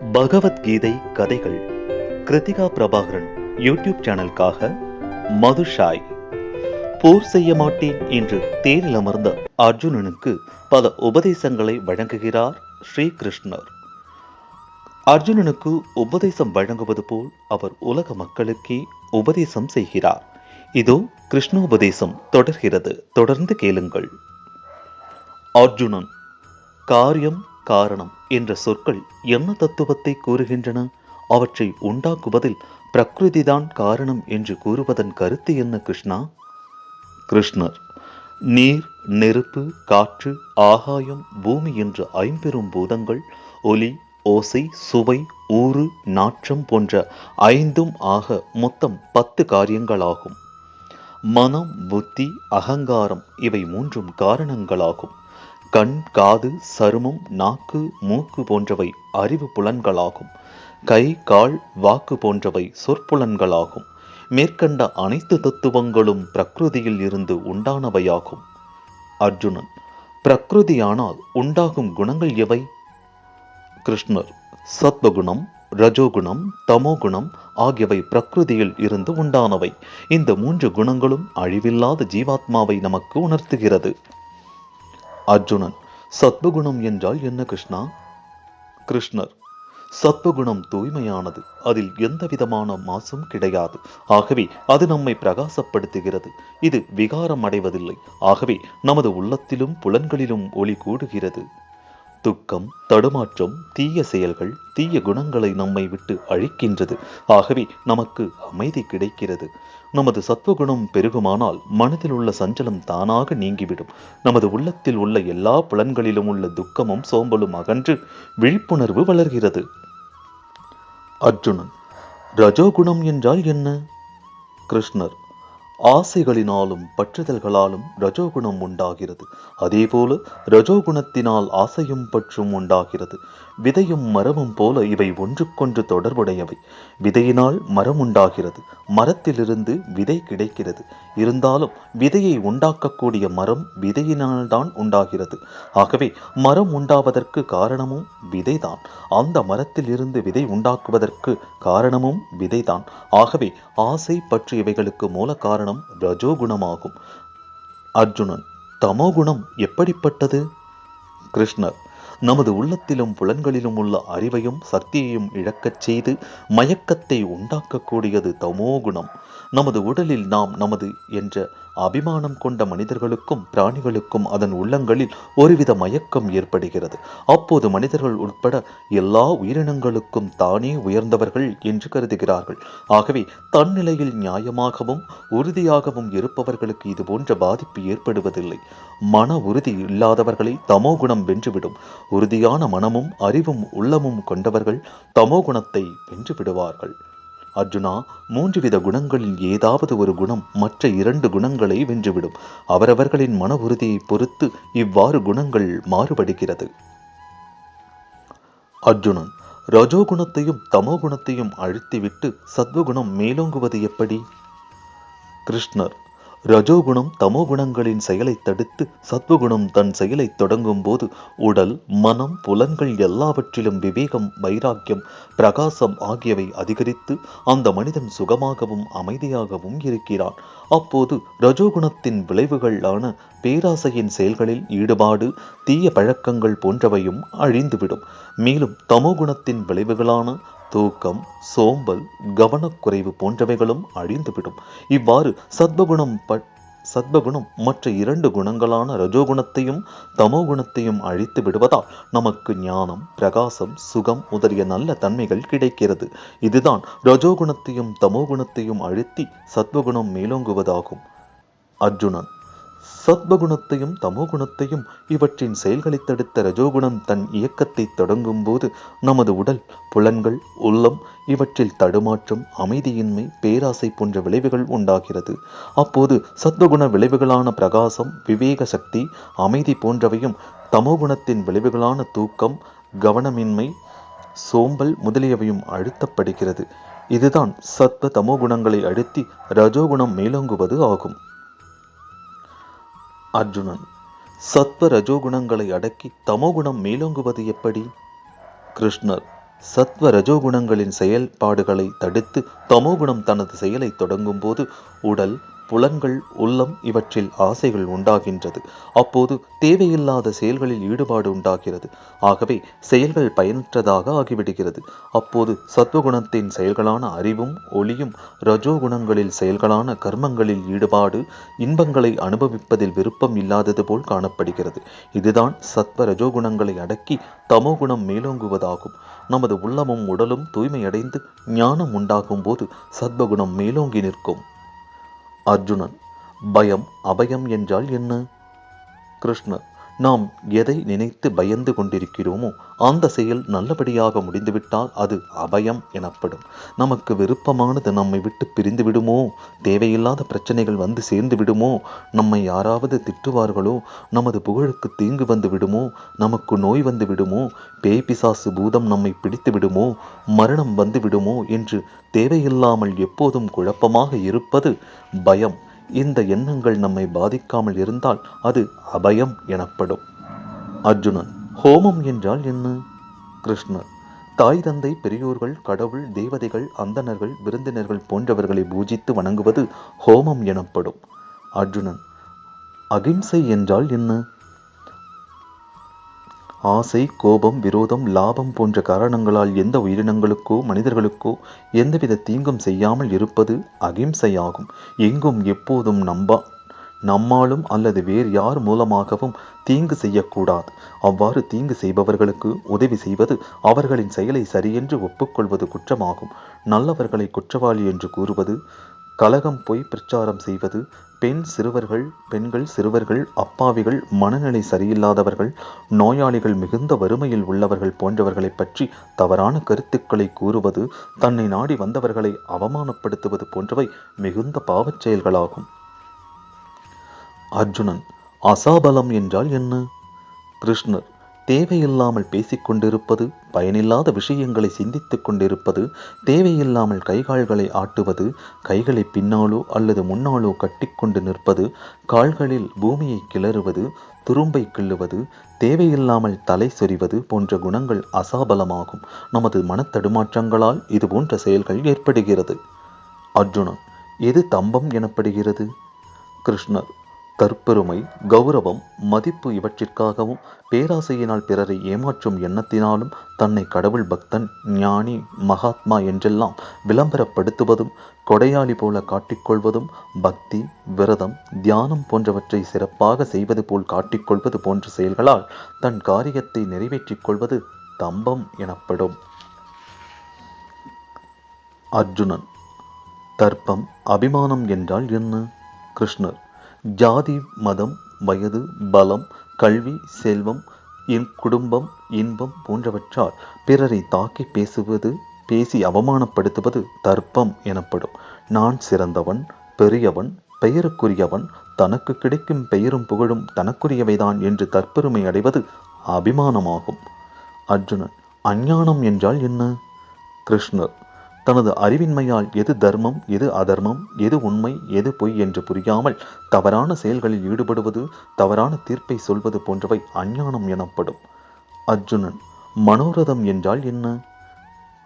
பகவத்கீதை கதைகள். கிருத்திகா பிரபாகரன் யூடியூப் சேனலுக்காக மதுஷாய் போர் செய்ய மாட்டேன் என்று தேரில் அமர்ந்த அர்ஜுனனுக்கு பல உபதேசங்களை வழங்குகிறார் ஸ்ரீகிருஷ்ணர். அர்ஜுனனுக்கு உபதேசம் வழங்குவது போல் அவர் உலக மக்களுக்கே உபதேசம் செய்கிறார். இதோ கிருஷ்ணோபதேசம் தொடர்கிறது. தொடர்ந்து கேளுங்கள். அர்ஜுனன் காரியம் காரணம் என்ற சொற்கள் என்ன தத்துவத்தை கூறுகின்றன? அவற்றை உண்டாக்குவதில் பிரகிருதிதான் காரணம் என்று கூறுவதன் கருத்து என்ன கிருஷ்ணா? கிருஷ்ணர் நீர் நெருப்பு காற்று ஆகாயம் பூமி என்ற ஐம்பெரும் பூதங்கள் ஒலி ஓசை சுவை ஊறு நாற்றம் போன்ற ஐந்தும் ஆக மொத்தம் பத்து காரியங்களாகும். மனம் புத்தி அகங்காரம் இவை மூன்றும் காரணங்களாகும். கண் காது சருமம் நாக்கு மூக்கு போன்றவை அறிவு புலன்களாகும். கை கால் வாக்கு போன்றவை சொற்புலன்களாகும். மேற்கண்ட அனைத்து தத்துவங்களும் பிரகிருதியில் இருந்து உண்டானவையாகும். அர்ஜுனன் பிரகிருதியானால் உண்டாகும் குணங்கள் எவை? கிருஷ்ணர் சத்வகுணம் ரஜோகுணம் தமோகுணம் ஆகியவை பிரகிருதியில் இருந்து உண்டானவை. இந்த மூன்று குணங்களும் அழிவில்லாத ஜீவாத்மாவை நமக்கு உணர்த்துகிறது. அர்ஜுனன் சத்வகுணம் என்றால் என்ன கிருஷ்ணா? கிருஷ்ணர் சத்வகுணம் தூய்மையானது அதில் எந்த விதமான மாசும் கிடையாது. ஆகவே அது நம்மை பிரகாசப்படுத்துகிறது. இது விகாரம் அடைவதில்லை. ஆகவே நமது உள்ளத்திலும் புலன்களிலும் ஒளி கூடுகிறது. துக்கம் தடுமாற்றம் தீய செயல்கள் தீய குணங்களை நம்மை விட்டு அழிக்கின்றது. ஆகவே நமக்கு அமைதி கிடைக்கிறது. நமது சத்துவகுணம் பெருகுமானால் மனதில் உள்ள சஞ்சலம் தானாக நீங்கிவிடும். நமது உள்ளத்தில் உள்ள எல்லா புலன்களிலும் உள்ள துக்கமும் சோம்பலும் அகன்று விழிப்புணர்வு வளர்கிறது. அர்ஜுனன் ரஜோகுணம் என்றால் என்ன? கிருஷ்ணர் ஆசைகளினாலும் பற்றுதல்களாலும் ரஜோகுணம் உண்டாகிறது. அதேபோல ரஜோகுணத்தினால் ஆசையும் பற்றும் உண்டாகிறது. விதையும் மரமும் போல இவை ஒன்றுக்கொன்று தொடர்புடையவை. விதையினால் மரம் உண்டாகிறது. மரத்திலிருந்து விதை கிடைக்கிறது. இருந்தாலும் விதையை உண்டாக்கக்கூடிய மரம் விதையினால்தான் உண்டாகிறது. ஆகவே மரம் உண்டாவதற்கு காரணமும் விதைதான். அந்த மரத்தில் இருந்து விதை உண்டாக்குவதற்கு காரணமும் விதைதான். ஆகவே ஆசை பற்றியவைகளுக்கு மூல காரணம் ரஜோகுணமாகும். அர்ஜுனன் தமோகுணம் எப்படிப்பட்டது? கிருஷ்ணர் நமது உள்ளத்திலும் புலன்களிலும் உள்ள அறிவையும் சக்தியையும் இழக்கச் செய்து மயக்கத்தை உண்டாக்கக்கூடியது தமோகுணம் நமது உடலில் நாம் நமது என்ற அபிமானம் கொண்ட மனிதர்களுக்கும் பிராணிகளுக்கும் அதன் உள்ளங்களில் ஒருவித மயக்கம் ஏற்படுகிறது. அப்போது மனிதர்கள் உட்பட எல்லா உயிரினங்களுக்கும் தானே உயர்ந்தவர்கள் என்று கருதுகிறார்கள். ஆகவே தன்னிலையில் நியாயமாகவும் உறுதியாகவும் இருப்பவர்களுக்கு இது போன்ற பாதிப்பு ஏற்படுவதில்லை. மன உறுதி இல்லாதவர்களை தமோகுணம் வென்றுவிடும். உறுதியான மனமும் அறிவும் உள்ளமும் கொண்டவர்கள் தமோகுணத்தை வென்று விடுவார்கள் அர்ஜுனா மூன்று வித குணங்களில் ஏதாவது ஒரு குணம் மற்ற இரண்டு குணங்களை வென்றுவிடும். அவரவர்களின் மன உறுதியை பொறுத்து இவ்வாறு குணங்கள் மாறுபடுகிறது. அர்ஜுனன் ரஜோகுணத்தையும் தமோகுணத்தையும் அழுத்திவிட்டு சத்வகுணம் மேலோங்குவது எப்படி? கிருஷ்ணர் ரஜோகுணம் தமோ குணங்களின் செயலை தடுத்து சத்வகுணம் தன் செயலை தொடங்கும் போது உடல் மனம் புலன்கள் எல்லாவற்றிலும் விவேகம் வைராக்கியம் பிரகாசம் ஆகியவை அதிகரித்து அந்த மனிதன் சுகமாகவும் அமைதியாகவும் இருக்கிறான். அப்போது ரஜோகுணத்தின் விளைவுகளான பேராசையின் செயல்களில் ஈடுபாடு தீய பழக்கங்கள் போன்றவையும் அழிந்துவிடும். மேலும் தமோகுணத்தின் விளைவுகளான தூக்கம் சோம்பல் கவனக்குறைவு போன்றவைகளும் அழிந்துவிடும். இவ்வாறு சத்வகுணம் சத்வகுணம் மற்ற இரண்டு குணங்களான ரஜோகுணத்தையும் தமோகுணத்தையும் அழித்து விடுவதால் நமக்கு ஞானம் பிரகாசம் சுகம் முதலிய நல்ல தன்மைகள் கிடைக்கிறது. இதுதான் ரஜோகுணத்தையும் தமோகுணத்தையும் அழுத்தி சத்வகுணம் மேலோங்குவதாகும். அர்ஜுனன் சத்வகுணத்தையும் தமோகுணத்தையும் இவற்றின் செயல்களை தடுத்த ரஜோகுணம் தன் இயக்கத்தை தொடங்கும் போது நமது உடல் புலன்கள் உள்ளம் இவற்றில் தடுமாற்றம் அமைதியின்மை பேராசை போன்ற விளைவுகள் உண்டாகிறது. அப்போது சத்வகுண விளைவுகளான பிரகாசம் விவேக சக்தி அமைதி போன்றவையும் தமோகுணத்தின் விளைவுகளான தூக்கம் கவனமின்மை சோம்பல் முதலியவையும் அழுத்தப்படுகிறது. இதுதான் சத்வ தமோகுணங்களை அழுத்தி ரஜோகுணம் மேலோங்குவது ஆகும். அர்ஜுனன் சத்வ ரஜோகுணங்களை அடக்கி தமோகுணம் மேலோங்குவது எப்படி? கிருஷ்ணர் சத்வ ரஜோகுணங்களின் செயல்பாடுகளை தடுத்து தமோகுணம் தனது செயலை தொடங்கும் போது உடல் புலன்கள் உள்ளம் இவற்றில் ஆசைகள் உண்டாகின்றது. அப்போது தேவையில்லாத செயல்களில் ஈடுபாடு உண்டாகிறது. ஆகவே செயல்கள் பயனற்றதாக ஆகிவிடுகிறது. அப்போது சத்வகுணத்தின் செயல்களான அறிவும் ஒளியும் ரஜோகுணங்களில் செயல்களான கர்மங்களில் ஈடுபாடு இன்பங்களை அனுபவிப்பதில் விருப்பம் இல்லாதது போல் காணப்படுகிறது. இதுதான் சத்வ ரஜோகுணங்களை அடக்கி தமோகுணம் மேலோங்குவதாகும். நமது உள்ளமும் உடலும் தூய்மையடைந்து ஞானம் உண்டாகும் போது சத்வகுணம் மேலோங்கி நிற்கும். அர்ஜுனன். பயம் அபயம் என்றால் என்ன? கிருஷ்ணர். நாம் எதை நினைத்து பயந்து கொண்டிருக்கிறோமோ அந்த செயல் நல்லபடியாக முடிந்துவிட்டால் அது அபயம் எனப்படும். நமக்கு விருப்பமானது நம்மை விட்டு பிரிந்து விடுமோ? தேவையில்லாத பிரச்சனைகள் வந்து சேர்ந்து விடுமோ? நம்மை யாராவது திட்டுவார்களோ? நமது புகழுக்கு தீங்கு வந்து விடுமோ? நமக்கு நோய் வந்து விடுமோ? பேய் பிசாசு பூதம் நம்மை பிடித்து விடுமோ? மரணம் வந்து விடுமோ? என்று தேவையில்லாமல் எப்போதும் குழப்பமாக இருப்பது பயம். இந்த எண்ணங்கள் நம்மை பாதிக்காமல் இருந்தால் அது அபயம் எனப்படும். அர்ஜுனன் ஹோமம் என்றால் என்ன? கிருஷ்ணர் தாய் தந்தை பெரியோர்கள் கடவுள் தேவதைகள் அந்தணர்கள் விருந்தினர்கள் போன்றவர்களை பூஜித்து வணங்குவது ஹோமம் எனப்படும். அர்ஜுனன் அகிம்சை என்றால் என்ன? ஆசை கோபம் விரோதம் லாபம் போன்ற காரணங்களால் எந்த உயிரினங்களுக்கோ மனிதர்களுக்கோ எந்தவித தீங்கும் செய்யாமல் இருப்பது அகிம்சையாகும். எங்கும் எப்போதும் நம்பா நம்மாலும் அல்லது வேறு யார் மூலமாகவும் தீங்கு செய்யக்கூடாது. அவ்வாறு தீங்கு செய்பவர்களுக்கு உதவி செய்வது அவர்களின் செயலை சரியென்று ஒப்புக்கொள்வது குற்றமாகும். நல்லவர்களை குற்றவாளி என்று கூறுவது கலகம் போய் பிரச்சாரம் செய்வது பெண் சிறுவர்கள் பெண்கள் சிறுவர்கள் அப்பாவிகள் மனநிலை சரியில்லாதவர்கள் நோயாளிகள் மிகுந்த வறுமையில் உள்ளவர்கள் போன்றவர்களை பற்றி தவறான கருத்துக்களை கூறுவது தன்னை நாடி வந்தவர்களை அவமானப்படுத்துவது போன்றவை மிகுந்த பாவச் செயல்களாகும். அர்ஜுனன் அசாபலம் என்றால் என்ன? கிருஷ்ணர் தேவையில்லாமல் பேசிக்கொண்டிருப்பது பயனில்லாத விஷயங்களை சிந்தித்துக் கொண்டிருப்பது தேவையில்லாமல் கைகால்களை ஆட்டுவது கைகளை பின்னாலோ அல்லது முன்னாலோ கட்டிக்கொண்டு நிற்பது கால்களில் பூமியை கிளறுவது துரும்பை கிள்ளுவது தேவையில்லாமல் தலை சொறிவது போன்ற குணங்கள் அசாபலமாகும். நமது மனத்தடுமாற்றங்களால் இது போன்ற செயல்கள் ஏற்படுகிறது. அர்ஜுனன் எது தம்பம் எனப்படுகிறது? கிருஷ்ணர் தற்பெருமை கௌரவம் மதிப்பு இவற்றிற்காகவும் பேராசையினால் பிறரை ஏமாற்றும் எண்ணத்தினாலும் தன்னை கடவுள் பக்தன் ஞானி மகாத்மா என்றெல்லாம் விளம்பரப்படுத்துவதும் கொடையாளி போல காட்டிக்கொள்வதும் பக்தி விரதம் தியானம் போன்றவற்றை சிறப்பாக செய்வது போல் காட்டிக்கொள்வது போன்ற செயல்களால் தன் காரியத்தை நிறைவேற்றிக் கொள்வது தம்பம் எனப்படும். அர்ஜுனன் தர்ப்பம் அபிமானம் என்றால் என்ன? கிருஷ்ணர் ஜாதி மதம் வயது பலம் கல்வி செல்வம் என் குடும்பம் இன்பம் போன்றவற்றால் பிறரை தாக்கி பேசுவது பேசி அவமானப்படுத்துவது தர்ப்பம் எனப்படும். நான் சிறந்தவன் பெரியவன் பெயருக்குரியவன் தனக்கு கிடைக்கும் பெயரும் புகழும் தனக்குரியவைதான் என்று தற்பெருமை அடைவது அபிமானமாகும். அர்ஜுனன் அஞ்ஞானம் என்றால் என்ன? கிருஷ்ணர் தனது அறிவின்மையால் எது தர்மம் எது அதர்மம் எது உண்மை எது பொய் என்று புரியாமல் தவறான செயல்களில் ஈடுபடுவது தவறான தீர்ப்பை சொல்வது போன்றவை அஞ்ஞானம் எனப்படும். அர்ஜுனன் மனோரதம் என்றால் என்ன?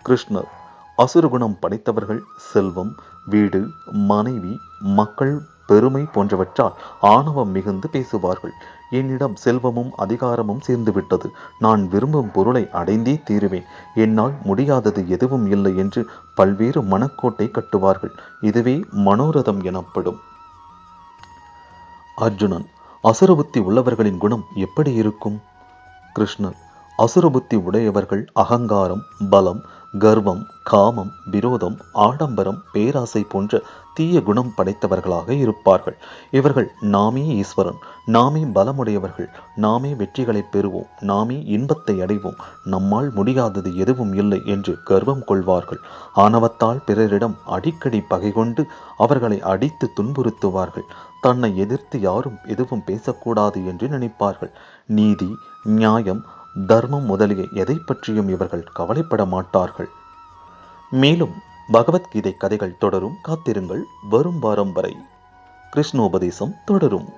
கிருஷ்ணர் அசுரகுணம் படைத்தவர்கள் செல்வம் வீடு மனைவி மக்கள் பெருமை போன்றவற்றால் ஆணவம் மிகுந்து பேசுவார்கள். என்னிடம் செல்வமும் அதிகாரமும் சேர்ந்து விட்டது நான் விரும்பும் பொருளை அடைந்தே தீருவேன். என்னால் முடியாதது எதுவும் இல்லை என்று பல்வேறு மனக்கோட்டை கட்டுவார்கள். இதுவே மனோரதம் எனப்படும். அர்ஜுனன் அசுரபுத்தி உள்ளவர்களின் குணம் எப்படி இருக்கும்? கிருஷ்ணர் அசுரபுத்தி உடையவர்கள் அகங்காரம் பலம் கர்வம் காமம் விரோதம் ஆடம்பரம் பேராசை போன்ற தீய குணம் படைத்தவர்களாக இருப்பார்கள். இவர்கள் நாமே ஈஸ்வரன் நாமே பலமுடையவர்கள் நாமே வெற்றிகளை பெறுவோம் நாமே இன்பத்தை அடைவோம் நம்மால் முடியாதது எதுவும் இல்லை என்று கர்வம் கொள்வார்கள். ஆணவத்தால் பிறரிடம் அடிக்கடி பகை கொண்டு அவர்களை அடித்து துன்புறுத்துவார்கள். தன்னை எதிர்த்து யாரும் எதுவும் பேசக்கூடாது என்று நினைப்பார்கள். நீதி நியாயம் தர்மம் முதலிய எதை பற்றியும் இவர்கள் கவலைப்பட மாட்டார்கள். மேலும் பகவத்கீதை கதைகள் தொடரும் காத்திருங்கள். வரும் வாரம் வரை கிருஷ்ணோபதேசம் தொடரும்.